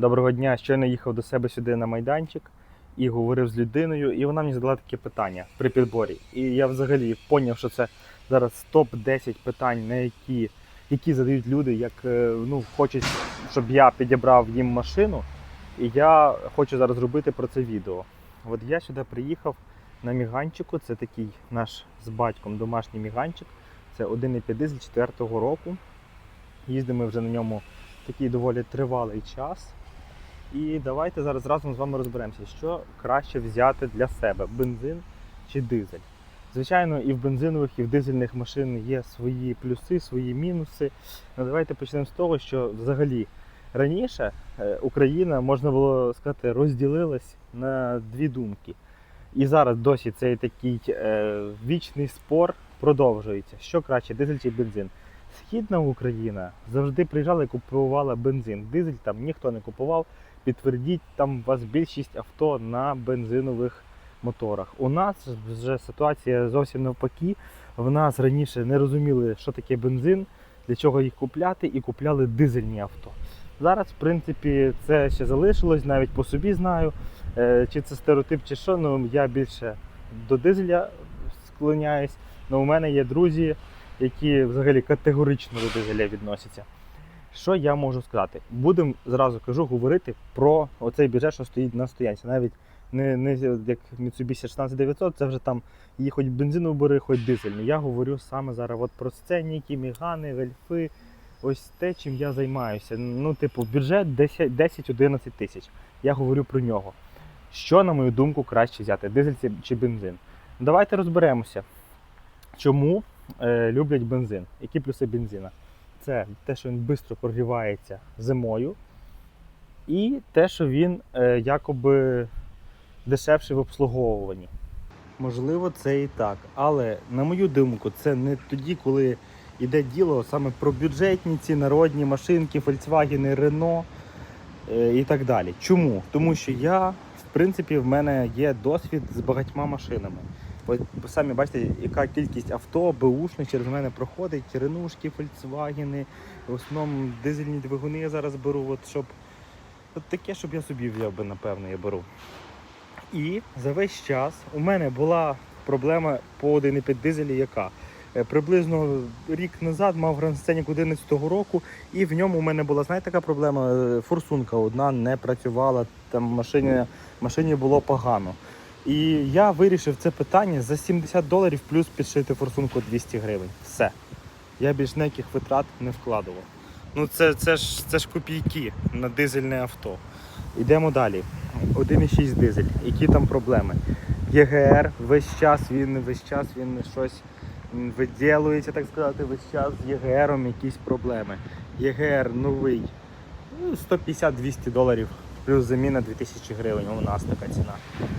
Доброго дня. Щойно їхав до себе сюди на майданчик і говорив з людиною, і вона мені задала таке питання при підборі. І я взагалі зрозумів, що це зараз топ-10 питань, на які, які задають люди, як е, ну, хочуть, щоб я підібрав їм машину. І я хочу зараз зробити про це відео. От я сюди приїхав на міганчику. Це такий наш з батьком домашній міганчик. Це 1,5 дизель 4-го року. Їздимо вже на ньому такий доволі тривалий час. І давайте зараз разом з вами розберемося, що краще взяти для себе бензин чи дизель. Звичайно, і в бензинових, і в дизельних машин є свої плюси, свої мінуси. Ну, давайте почнемо з того, що взагалі раніше е, Україна, можна було сказати, розділилась на дві думки. І зараз досі цей такий е, вічний спор продовжується. Що краще, дизель чи бензин? Східна Україна завжди приїжджала і купувала бензин. Дизель там ніхто не купував. Підтвердіть, там у вас більшість авто на бензинових моторах. У нас вже ситуація зовсім навпаки. В нас раніше не розуміли, що таке бензин, для чого їх купляти, і купляли дизельні авто. Зараз, в принципі, це ще залишилось, навіть по собі знаю. Е, Чи це стереотип, чи що, ну я більше до дизеля склоняюсь. Ну, у мене є друзі, які взагалі категорично до дизеля відносяться. Що я можу сказати? Будемо зразу кажу говорити про оцей бюджет, що стоїть на стоянці. Навіть не, не як Mitsubishi 16900, це вже там її хоч бензинову бери, хоч дизельну. Я говорю саме зараз от про сценіки, мігани, вельфи. Ось те, чим я займаюся. Ну, типу, бюджет 10 10-11 тисяч. Я говорю про нього. Що, на мою думку, краще взяти? Дизель чи бензин? Давайте розберемося, чому е, люблять бензин. Які плюси бензина? Це те, що він швидко прогрівається зимою, і те, що він е, якоби дешевший в обслуговуванні. Можливо, це і так. Але, на мою думку, це не тоді, коли йде діло саме про бюджетні ці народні машинки, Volkswagen, Renault е, і так далі. Чому? Тому що я, в принципі, в мене є досвід з багатьма машинами. Самі бачите, яка кількість авто, беушних через мене проходить, ренушки, фольксвагени, в основному дизельні двигуни я зараз беру, от, щоб от таке, щоб я собі взяв би, напевно, я беру. І за весь час у мене була проблема по 1,5 дизелі, яка Е, приблизно рік назад мав Grand Scenic 11 року, і в ньому у мене була, знаєте, така проблема, е, форсунка одна не працювала, там машині, машині було погано. І я вирішив це питання за 70 доларів плюс підшити форсунку 200 гривень. Все. Я більш ніяких витрат не вкладував. Ну це, це, ж, це ж копійки на дизельне авто. Йдемо далі. 1,6 дизель. Які там проблеми? ЄГР весь час він весь час він щось виділується, так сказати, весь час з ЄГРом якісь проблеми. ЄГР новий. ну, 150-200 доларів. Плюс заміна 2000 гривень, у нас така ціна.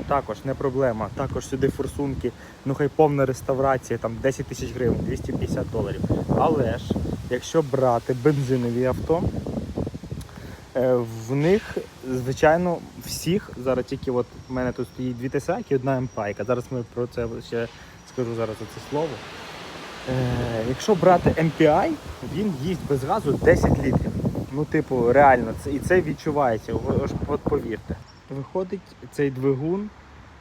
Також не проблема. Також сюди форсунки, ну хай повна реставрація, там 10 тисяч гривень, 250 доларів. Але ж, якщо брати бензинові авто, е, в них, звичайно, всіх, зараз тільки от в мене тут стоїть дві ТСА і одна МПАйка. Зараз ми про це ще скажу зараз це слово. Е, якщо брати MPI, він їсть без газу 10 літрів. Ну, типу, реально, це, і це відчувається, ж от повірте. Виходить, цей двигун,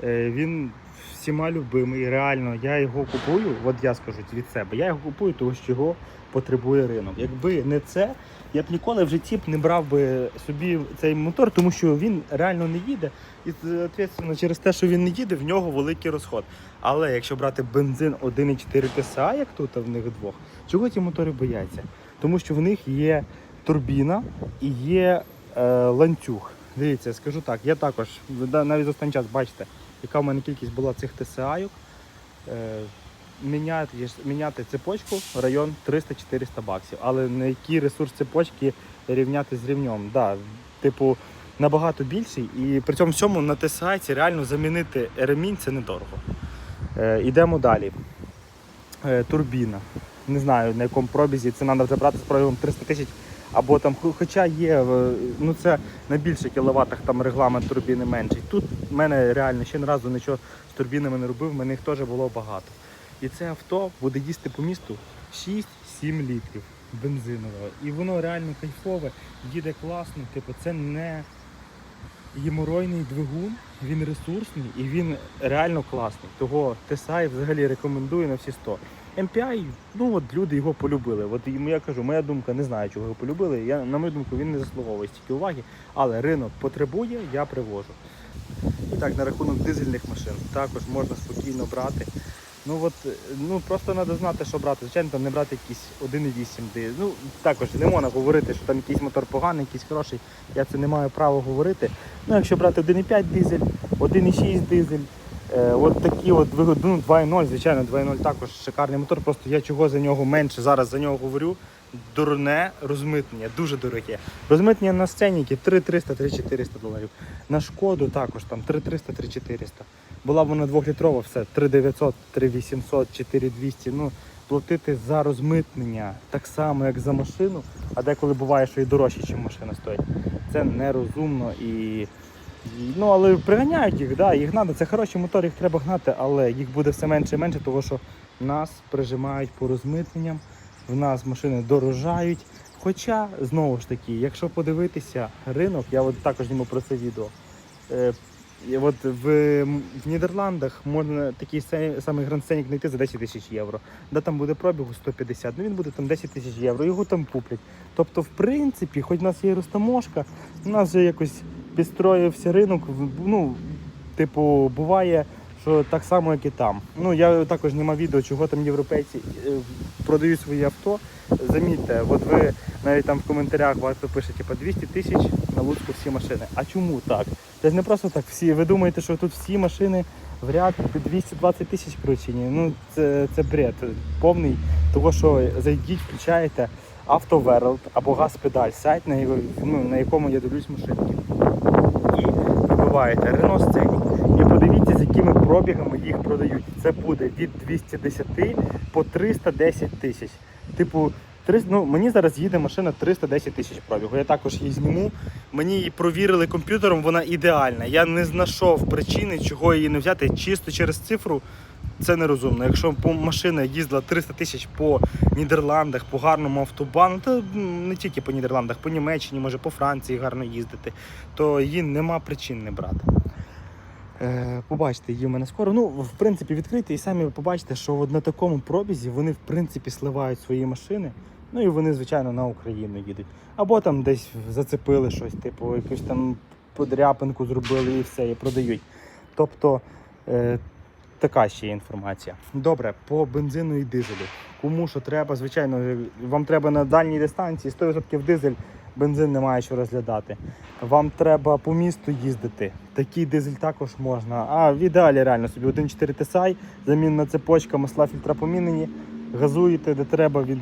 е, він всіма любимий. Реально, я його купую, от я скажу від себе, я його купую, тому що його потребує ринок. Якби не це, я б ніколи в житті б не брав би собі цей мотор, тому що він реально не їде. І відповідно, через те, що він не їде, в нього великий розход. Але якщо брати бензин 1,4 ТСА, як тут в них двох, чого ці мотори бояться? Тому що в них є турбіна і є е, ланцюг. Дивіться, скажу так, я також навіть за останній час бачите, яка в мене кількість була цих ТСА-йок. Е, міняти, міняти цепочку район 300-400 баксів. Але на який ресурс цепочки рівняти з рівнем? Да, типу, набагато більший. І при цьому всьому на ТСА реально замінити ремінь це недорого. Е, йдемо далі. Е, турбіна. Не знаю на якому пробізі. Це треба вже брати з пробігом 300 тисяч. Або там, хоча є, е, ну це на більше кіловатах там регламент турбіни менший. Тут в мене реально ще ні разу нічого з турбінами не робив, в мене їх теж було багато. І це авто буде їсти по місту 6-7 літрів. бензинове. І воно реально кайфове, їде класно, типу, це не геморойний двигун, він ресурсний і він реально класний. Того TSI взагалі рекомендую на всі 100. MPI, ну от люди його полюбили. От я кажу, моя думка, не знаю, чого його полюбили. Я, на мою думку, він не заслуговує стільки уваги, але ринок потребує, я привожу. І так, на рахунок дизельних машин також можна спокійно брати. Ну от, ну просто треба знати, що брати. Звичайно, там не брати якийсь 1,8 дизель. Ну також не можна говорити, що там якийсь мотор поганий, якийсь хороший. Я це не маю права говорити. Ну, якщо брати 1,5 дизель, 1,6 дизель, от такі от двигуни, ну 2,0, звичайно, 2,0 також шикарний мотор. Просто я чого за нього менше зараз за нього говорю. Дурне розмитнення, дуже дороге. Розмитнення на сценіки 3300-3400 доларів. На шкоду також там 3300-3400. Була вона двохлітрова, все 3900, 3800, 4200. Ну, платити за розмитнення так само, як за машину, а деколи буває, що і дорожче, ніж машина стоїть. Це нерозумно і. Ну, але приганяють їх, да, їх треба. Це хороші мотори, їх треба гнати, але їх буде все менше і менше, тому що нас прижимають по розмитненням, в нас машини дорожають. Хоча, знову ж таки, якщо подивитися ринок, я от також зніму про це відео. Е, от в, в Нідерландах можна такий самий Scenic знайти за 10 тисяч євро. Де там буде пробігу 150, ну він буде там 10 тисяч євро, його там куплять. Тобто, в принципі, хоч у нас є розтаможка, у нас вже якось підстроївся ринок. Ну, типу, буває, що так само, як і там. Ну, я також знімав відео, чого там європейці е, продають свої авто. Замітьте, от ви навіть там в коментарях багато пишете, типу, 200 тисяч на Луцьку всі машини. А чому так? Це ж не просто так всі. Ви думаєте, що тут всі машини в ряд під 220 тисяч кручені? Ну це, це бред повний. Того, що зайдіть, включаєте AutoWorld або Газпедаль, сайт, на, ну, на якому я дивлюсь машинки. І вибиваєте Renault Scenic. І подивіться, з якими пробігами їх продають. Це буде від 210 по 310 тисяч. Типу, 300, ну, мені зараз їде машина 310 тисяч пробігу. Я також її зніму. Мені її провірили комп'ютером, вона ідеальна. Я не знайшов причини, чого її не взяти чисто через цифру. Це нерозумно. Якщо машина їздила 300 тисяч по Нідерландах, по гарному автобану, то не тільки по Нідерландах, по Німеччині, може по Франції гарно їздити, то її нема причин не брати. Е, побачите її в мене скоро. Ну, в принципі, відкрийте і самі побачите, що на такому пробізі вони в принципі сливають свої машини. Ну і вони, звичайно, на Україну їдуть. Або там десь зацепили щось, типу, якусь там подряпинку зробили і все, і продають. Тобто е, така ще є інформація. Добре, по бензину і дизелю. Кому що треба, звичайно, вам треба на дальній дистанції 100% дизель, бензин немає що розглядати. Вам треба по місту їздити. Такий дизель також можна. А в ідеалі реально собі 1.4 TSI, замінна цепочка, масла фільтра помінені. Газуєте, де треба, від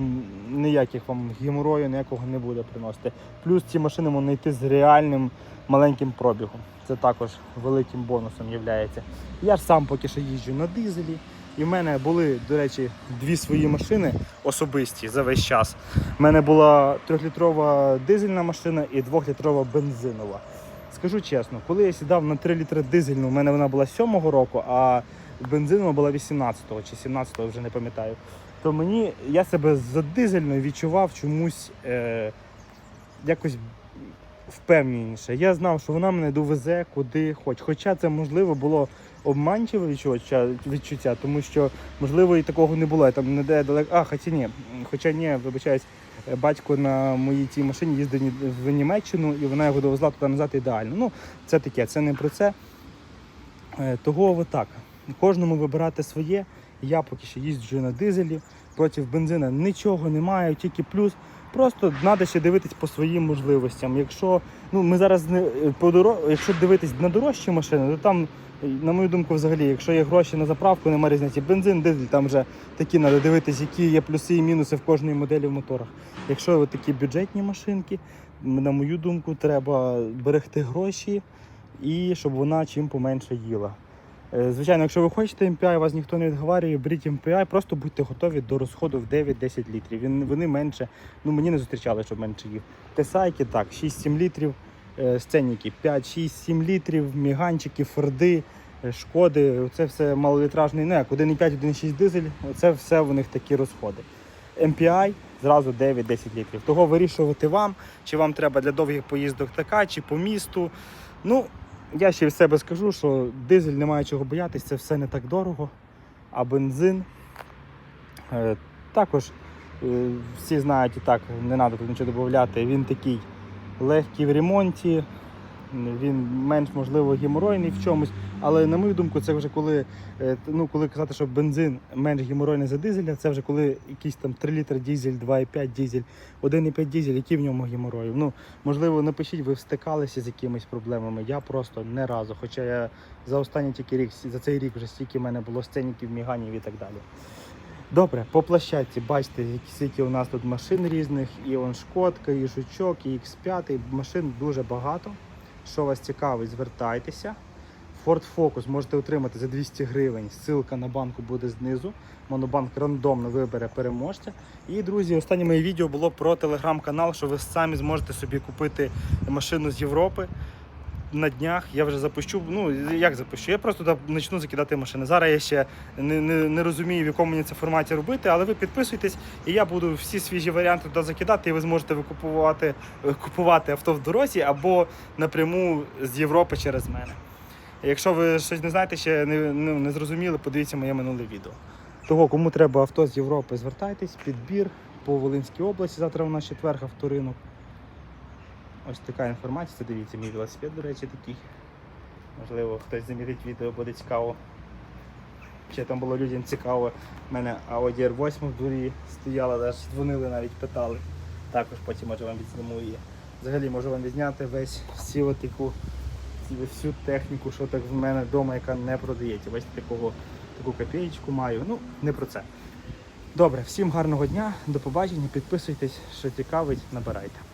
ніяких вам геморою ніякого не буде приносити. Плюс ці машини можна йти з реальним маленьким пробігом. Це також великим бонусом є. Я ж сам поки що їжджу на дизелі. І в мене були, до речі, дві свої машини особисті за весь час. У мене була трьохлітрова дизельна машина і двохлітрова бензинова. Скажу чесно, коли я сідав на 3 літри дизельну, у мене вона була 7-го року, а бензинова була 18-го чи 17-го, вже не пам'ятаю. То мені я себе за дизельною відчував чомусь е, якось впевненіше. Я знав, що вона мене довезе куди хоч. Хоча це можливо було обманчиве відчуття, відчуття, тому що можливо і такого не було. Я там не де далеко. А, хоча ні, хоча ні, вибачаюсь, е, батько на моїй цій машині їздив в Німеччину і вона його довезла туди назад ідеально. Ну, це таке, це не про це. Е, Того отак. Кожному вибирати своє. Я поки що їжджу на дизелі, проти бензина нічого не маю, тільки плюс. Просто треба ще дивитись по своїм можливостям. Якщо ну ми зараз не по доро... якщо дивитись на дорожчі машини, то там, на мою думку, взагалі, якщо є гроші на заправку, немає різниці. Бензин, дизель, там вже такі треба дивитись, які є плюси і мінуси в кожної моделі в моторах. Якщо от такі бюджетні машинки, на мою думку, треба берегти гроші і щоб вона чим поменше їла. Е, Звичайно, якщо ви хочете MPI, вас ніхто не відговарює, беріть MPI, просто будьте готові до розходу в 9-10 літрів. Вони менше, ну мені не зустрічали, щоб менше їв. Тесайки так, 6-7 літрів, е, сценіки 5-6-7 літрів, міганчики, форди, е, шкоди, це все малолітражний, як 1,5, 1,6 дизель, це все у них такі розходи. MPI зразу 9-10 літрів. Того вирішувати вам, чи вам треба для довгих поїздок така, чи по місту. Ну, я ще від себе скажу, що дизель немає чого боятися, це все не так дорого. А бензин е, також е, всі знають і так, не треба тут нічого додати. Він такий легкий в ремонті, він менш можливо геморойний в чомусь. Але на мою думку, це вже коли, е, ну, коли казати, що бензин менш геморойний за дизеля, це вже коли якийсь там 3 літри дизель, 2,5 дизель, 1,5 дизель, які в ньому геморою. Ну, можливо, напишіть, ви стикалися з якимись проблемами. Я просто не разу. Хоча я за останній тільки рік, за цей рік вже стільки в мене було сценіків, міганів і так далі. Добре, по площадці, бачите, скільки у нас тут машин різних, і он Шкодка, і Жучок, і X5, машин дуже багато. Що вас цікавить, звертайтеся. Ford Focus можете отримати за 200 гривень. Ссылка на банку буде знизу. Монобанк рандомно вибере переможця. І, друзі, останнє моє відео було про телеграм-канал, що ви самі зможете собі купити машину з Європи. На днях я вже запущу. Ну як запущу? Я просто почну закидати машини. Зараз я ще не, не, не розумію, в якому мені це форматі робити, але ви підписуйтесь, і я буду всі свіжі варіанти туди закидати, і ви зможете викупувати купувати авто в дорозі або напряму з Європи через мене. Якщо ви щось не знаєте, ще не, ну, не зрозуміли, подивіться моє минуле відео. Того, кому треба авто з Європи, звертайтесь, підбір по Волинській області. Завтра у нас четверг авторинок. Ось така інформація. Дивіться, мій велосипед, до речі, такий. Можливо, хтось замірить відео, буде цікаво. Ще там було людям цікаво. У мене Audi R8 в дворі стояла, навіть дзвонили, навіть питали. Також потім може вам відзніму її. Взагалі можу вам відзняти весь всю таку всю техніку, що так в мене вдома, яка не продається. Бачите, такого, таку копієчку маю. Ну, не про це. Добре, всім гарного дня, до побачення, підписуйтесь, що цікавить, набирайте.